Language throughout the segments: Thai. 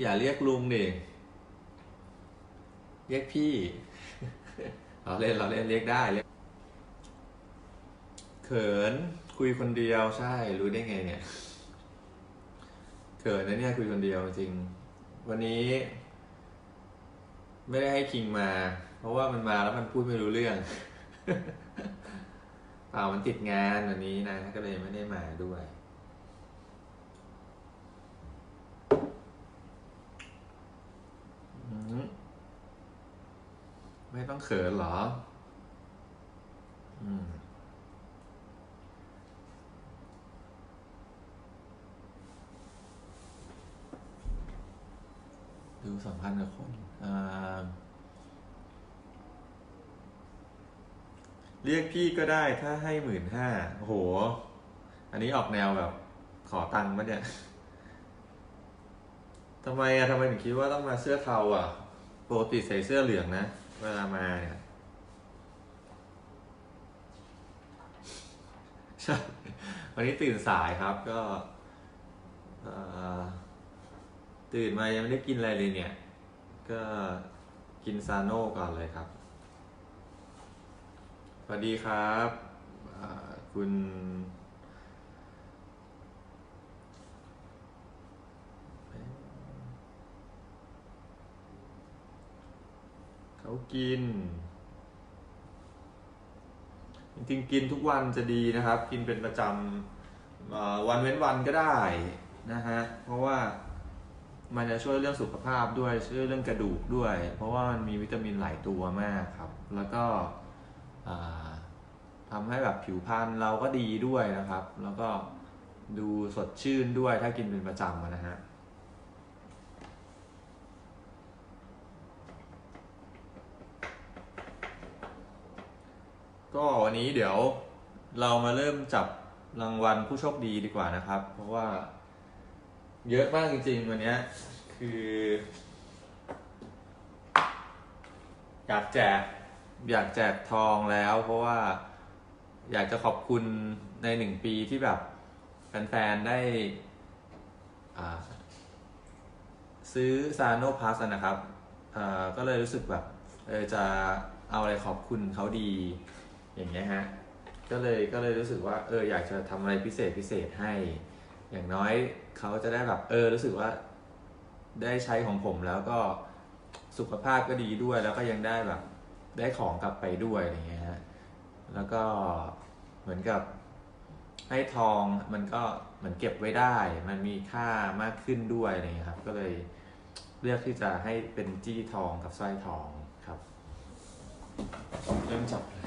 อย่าเรียกลุงดิเรียกพี่เราเล่นเราเล่นเรียกได้เรียกเขินคุยคนเดียวใช่ รู้ได้ไงเนี่ยเขินนะเนี่ยคุยคนเดียวจริง วันนี้ ไม่ได้ให้คิงมา เพราะว่ามันมาแล้วมันพูดไม่รู้เรื่องเปล่ามันติดงานวันนี้นะ ก็เลยไม่ได้มาด้วย อืม ไม่ต้องเขินเหรอ อืมดูสองพันธ์กว่าคนเรียกพี่ก็ได้ถ้าให้หมื่นห้าโห อันนี้ออกแนวแบบ ขอตังค์ปะเนี่ยทำไมอะทำไมถึงคิดว่าต้องมาเสื้อเทาอะปกติใส่เสื้อเหลืองนะ เวลามาเนี่ยใช่วันนี้ตื่นสายครับก็ตื่นมายังไม่ได้กินอะไรเลยเนี่ย ก็กินซาโน่ก่อนเลยครับ สวัสดีครับ คุณ เขากิน จริงๆ กินทุกวันจะดีนะครับ กินเป็นประจำวันเว้นวันก็ได้นะฮะ เพราะว่ามันจะช่วยเรื่องสุขภาพด้วย ช่วยเรื่องกระดูกด้วย เพราะว่ามันมีวิตามินหลายตัวมากครับ แล้วก็ทำให้แบบผิวพรรณเราก็ดีด้วยนะครับ แล้วก็ดูสดชื่นด้วยถ้ากินเป็นประจำนะฮะ ก็วันนี้เดี๋ยวเรามาเริ่มจับรางวัลผู้โชคดีดีกว่านะครับ เพราะว่า เยอะมากจริงๆวันนี้คือ อยากแจกอยากแจกทองแล้ว เพราะว่าอยากจะขอบคุณในหนึ่งปีที่แบบแฟนๆได้ซื้อซาโนพาสนะครับก็เลยรู้สึกแบบเออจะเอาอะไรขอบคุณเขาดี อย่างเงี้ยฮะก็เลยก็เลยรู้สึกว่าเอออยากจะทำอะไรพิเศษพิเศษให้ อย่างน้อยเขาจะได้แบบเออรู้สึกว่าได้ใช้ของผมแล้วก็สุขภาพก็ดีด้วยแล้วก็ยังได้แบบได้ของกลับไปด้วยอะไรเงี้ยฮะแล้วก็เหมือนกับให้ทองมันก็เหมือนเก็บไว้ได้ มันมีค่ามากขึ้นด้วยอะไรเงี้ยครับ ก็เลยเลือกที่จะให้เป็นจี้ทองกับสร้อยทองครับ เริ่มจับเลย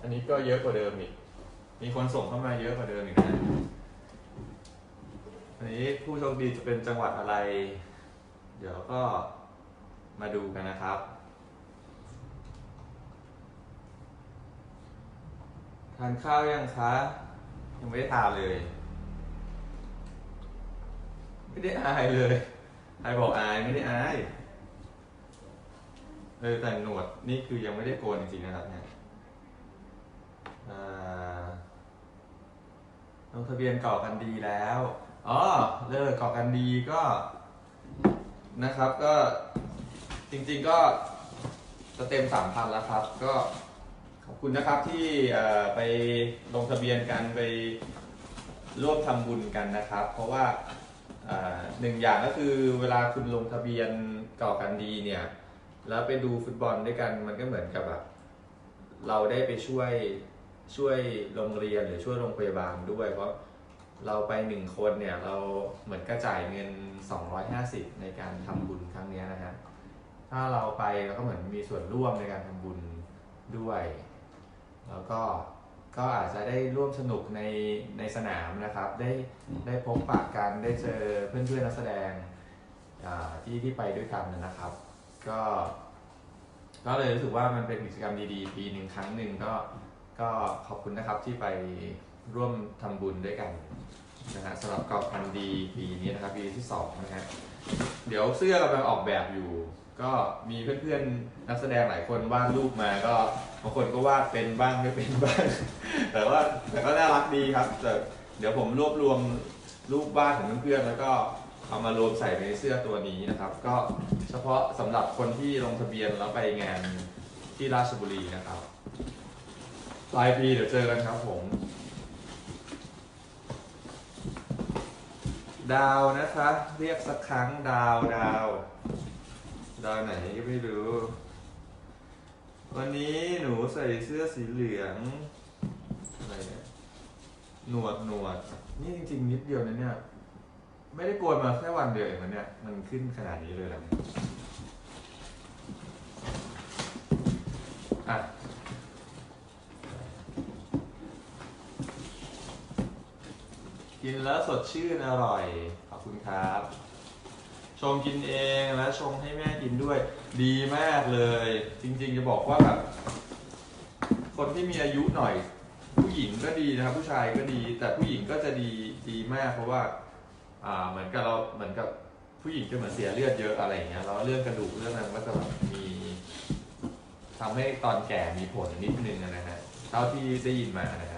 อั นี้ก็เยอะกว่าเดิมอีก มีคนส่งเข้ามาเยอะกว่าเดิมอีกนะอันนี้ผู้โชคดีจะเป็นจังหวัดอะไร เดี๋ยวก็มาดูกันนะครับ ทานข้าวยังคะ ยังไม่ได้ทานเลย ไม่ได้อายเลย ใครบอกอายไม่ได้อาย เออแต่หนวดนี่คือยังไม่ได้โกนจริงๆนะครับเนี่ย ลงทะเบียนก่อกันดีแล้วอ๋อเลิกก่อกันดีก็นะครับก็จริงๆก็จะเต็มสามพันแล้วครับ ก็ขอบคุณนะครับที่ไปลงทะเบียนกันไปร่วมทำบุญกันนะครับ เพราะว่าอ่าหนึ่งอย่างก็คือเวลาคุณลงทะเบียนก่อกันดีเนี่ย แล้วไปดูฟุตบอลด้วยกันมันก็เหมือนกับแบบเราได้ไปช่วย ช่วยโรงเรียนหรือช่วยโรงพยาบาลด้วย เพราะเราไปหนึ่งคนเนี่ยเราเหมือนกระจ่ายเงิน 250 ในการทำบุญครั้งนี้นะฮะถ้าเราไปเราก็เหมือนมีส่วนร่วมในการทำบุญด้วย แล้วก็ก็อาจจะได้ร่วมสนุกในในสนามนะครับ ได้ได้พบปะกันได้เจอเพื่อนๆนักแสดงที่ที่ไปด้วยกันนะครับ ก็ ก็เลยรู้สึกว่ามันเป็นกิจกรรมดีๆ ปีหนึ่งครั้งหนึ่งก็ ก็ขอบคุณนะครับที่ไปร่วมทำบุญด้วยกันนะฮะสำหรับกอบพันดีปีนี้นะครับปีที่สองนะฮะเดี๋ยวเสื้อกำลังออกแบบอยู่ ก็มีเพื่อนๆนักแสดงหลายคนวาดรูปมาก็บางคนก็วาดเป็นบ้างไม่เป็นบ้าง แต่ว่าแต่ก็น่ารักดีครับแต่เดี๋ยวผมรวบรวมรูปวาดของเพื่อนๆแล้วก็เอามารวมใส่ในเสื้อตัวนี้นะครับ ก็เฉพาะสำหรับคนที่ลงทะเบียนแล้วไปงานที่ราชบุรีนะครับ ปลายปีเดี๋ยวเจอกันครับผม ดาวนะคะ เรียกสักครั้งดาวดาว ดาวไหนก็ไม่รู้ วันนี้หนูใส่เสื้อสีเหลืองอะไรเนี่ยหนวดหนวด นี่จริง ๆ นิดเดียวนะเนี่ย ไม่ได้โกนมาแค่วันเดียวเองนะเนี่ย มันขึ้นขนาดนี้เลยเหรออะ กินแล้วสดชื่นอร่อย ขอบคุณครับ ชงกินเองแล้วชงให้แม่กินด้วย ดีมากเลย จริงๆจะบอกว่าแบบคนที่มีอายุหน่อย ผู้หญิงก็ดีนะครับ ผู้ชายก็ดี แต่ผู้หญิงก็จะดีดีมาก เพราะว่า อ่าเหมือนกับเราเหมือนกับผู้หญิงจะเหมือนเสียเลือดเยอะอะไรอย่างเงี้ยแล้วเรื่องกระดูกเรื่องนั้นก็จะแบบมีทำให้ตอนแก่มีผลนิดนึงนะฮะเท่าที่ได้ยินมานะ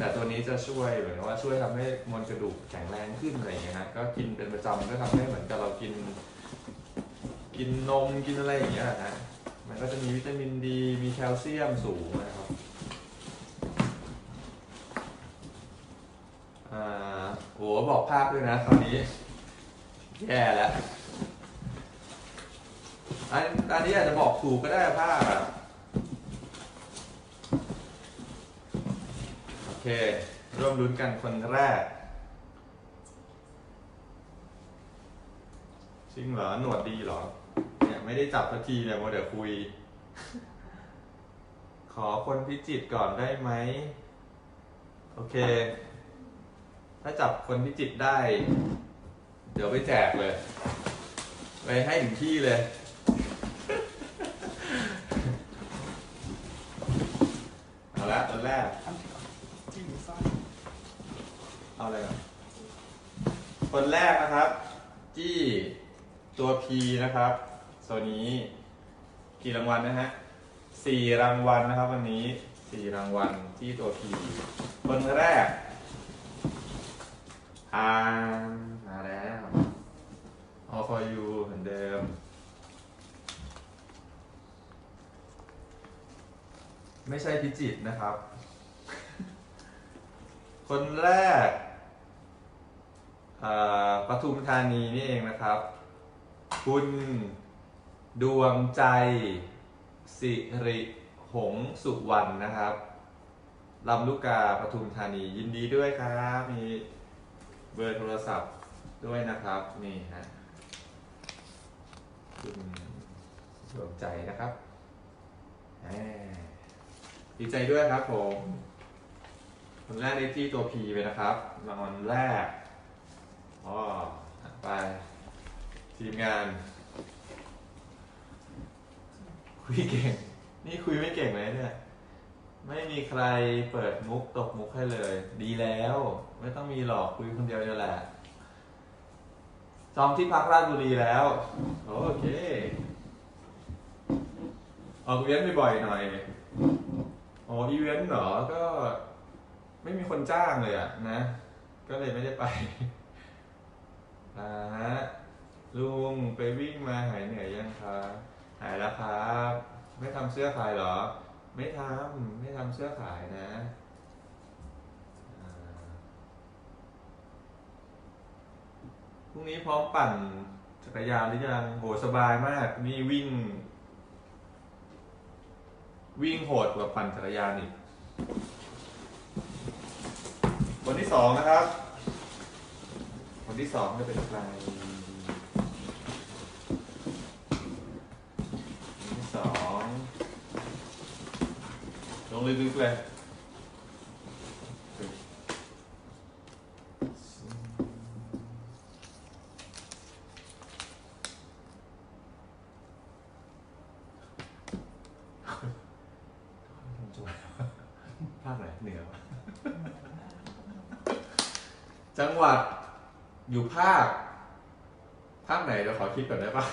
แต่ตัวนี้จะช่วยเหมือนว่าช่วยทำให้มวลกระดูกแข็งแรงขึ้นอะไรอย่างเงี้ยฮะก็กินเป็นประจำก็ทำให้เหมือนกับเรากิน กินนมกินอะไรอย่างเงี้ยนะมันก็จะมีวิตามินดี มีแคลเซียมสูงนะครับอ่าโหบอกภาพด้วยนะตอนนี้ แย่แล้วอันอันนี้อาจจะบอกถูกก็ได้ภาพอะโอ เค ร่วมลุ้นกันคนแรก จริงเหรอ หนวดดีเหรอ เนี่ย ไม่ได้จับสักทีเนี่ยโมเดี๋ยวคุย ขอคนพิจิตก่อนได้ไหม โอเค ถ้าจับคนพิจิตได้ เดี๋ยวไปแจกเลย ไปให้ถึงที่เลยเอาละตอนแรก เอาอะไรก่อนคนแรกนะครับ จี้ตัว P นะครับตัวนี้กี่รางวัลนะฮะสี่รางวัลนะครับ วันนี้สี่รางวัลที่ตัว P คนแรกอานมาแล้ว All for you เหมือนเดิม ไม่ใช่พิจิตนะครับ คนแรก ปทุมธานีนี่เองนะครับ คุณดวงใจสิริหงสุวรรณนะครับลำลูกกาปทุมธานียินดีด้วยครับ มีเบอร์โทรศัพท์ด้วยนะครับ นี่ฮะคุณดวงใจนะครับดีใจด้วยครับผม คนแรกได้ที่ตัว P ไปนะครับรางวัลแรก อ๋อไป ทีมงาน คุยเก่ง นี่คุยไม่เก่งเลยเนี่ย ไม่มีใครเปิดมุกตกมุกให้เลย ดีแล้ว ไม่ต้องมีหรอกคุยคนเดียวเนี่แหละจองที่พักราชบุรีแล้ว โอเค ออกเวนต์บ่อยๆหน่อยอ๋ออีเวนต์เหรอ ก็ ไม่มีคนจ้างเลยอะนะ ก็เลยไม่ได้ไป อ่าฮะลุงไปวิ่งมาหายเหนื่อยยังคะหายแล้วครับ ไม่ทำเสื้อขายเหรอ ไม่ทำไม่ทำเสื้อขายนะอ่าพรุ่งนี้พร้อมปั่นจักรยานหรือยังโหสบายมาก นี่วิ่ง วิ่งโหดกว่าปั่นจักรยานอีกคนที่สองนะครับ คนที่สองจะเป็นใครคนที่สองลงลึกๆเลยภาคไหนเหนือวจังหวัด อยู่ภาค ภาคไหนเดี๋ยวขอคิดก่อนได้ปะ